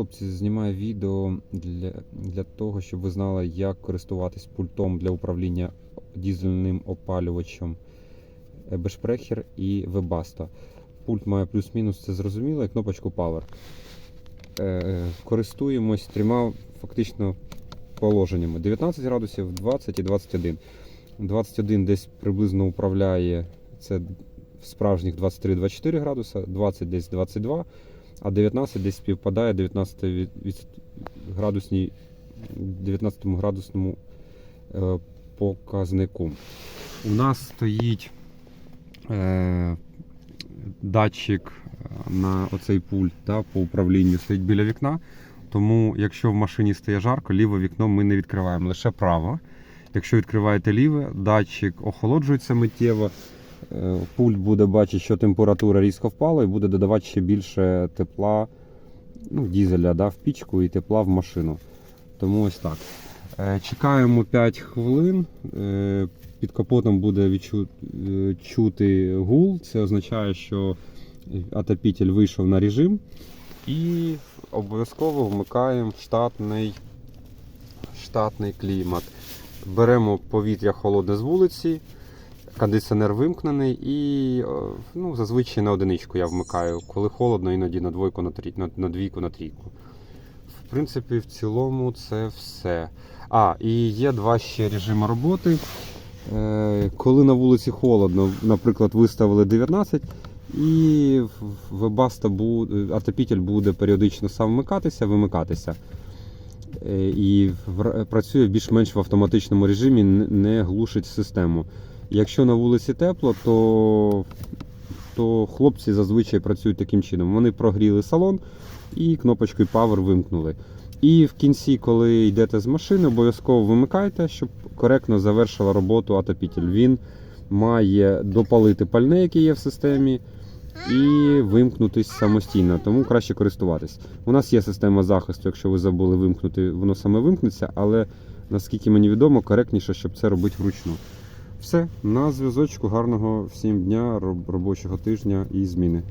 хлопці, знімаю відео для, для того, щоб ви знали, як користуватись пультом для управління дізельним опалювачем Бешпрехер і Webasto. Пульт має плюс-мінус, це зрозуміло, і кнопочку Power. Е, користуємось трьома фактично положеннями: 19 градусів, 20 і 21. 21 десь приблизно управляє це в справжніх 23-24 градуса, 20 десь 22, а 19 десь співпадає 19 від, від градусній 19 градусному е, показнику. У нас стоїть е, датчик на оцей пульт да, по управлінню стоїть біля вікна. Тому, якщо в машині стає жарко, ліве вікно ми не відкриваємо, лише право. Якщо відкриваєте ліве, датчик охолоджується миттєво. Е, Пульт буде бачити, що температура різко впала, і буде додавати ще більше тепла, ну, дізеля да, в пічку і тепла в машину. Тому ось так. Е, Чекаємо 5 хвилин. Е, Під капотом буде відчу... е, чути гул. Це означає, що отопитель вийшов на режим. І обов'язково вмикаємо штатний, штатний клімат. Беремо повітря холодне з вулиці, кондиціонер вимкнений і ну, зазвичай на одиничку я вмикаю. Коли холодно, іноді на двойку, на, трій... на, на двійку, на трійку. В принципі, в цілому це все. А, і є два ще режими роботи. Е, Коли на вулиці холодно, наприклад, виставили 19, і вебаста буде, отопитель буде періодично сам вмикатися, вимикатися. Е, І працює більш-менш в автоматичному режимі, не глушить систему. Якщо на вулиці тепло, то, то хлопці зазвичай працюють таким чином. Вони прогріли салон і кнопочкою Power вимкнули. І в кінці, коли йдете з машини, обов'язково вимикайте, щоб коректно завершила роботу отопитель. Він має допалити пальне, яке є в системі, і вимкнутись самостійно, тому краще користуватись. У нас є система захисту, якщо ви забули вимкнути, воно саме вимкнеться, але наскільки мені відомо, коректніше, щоб це робити вручну. Все, на зв'язочку, гарного всім дня, роб- робочого тижня і зміни.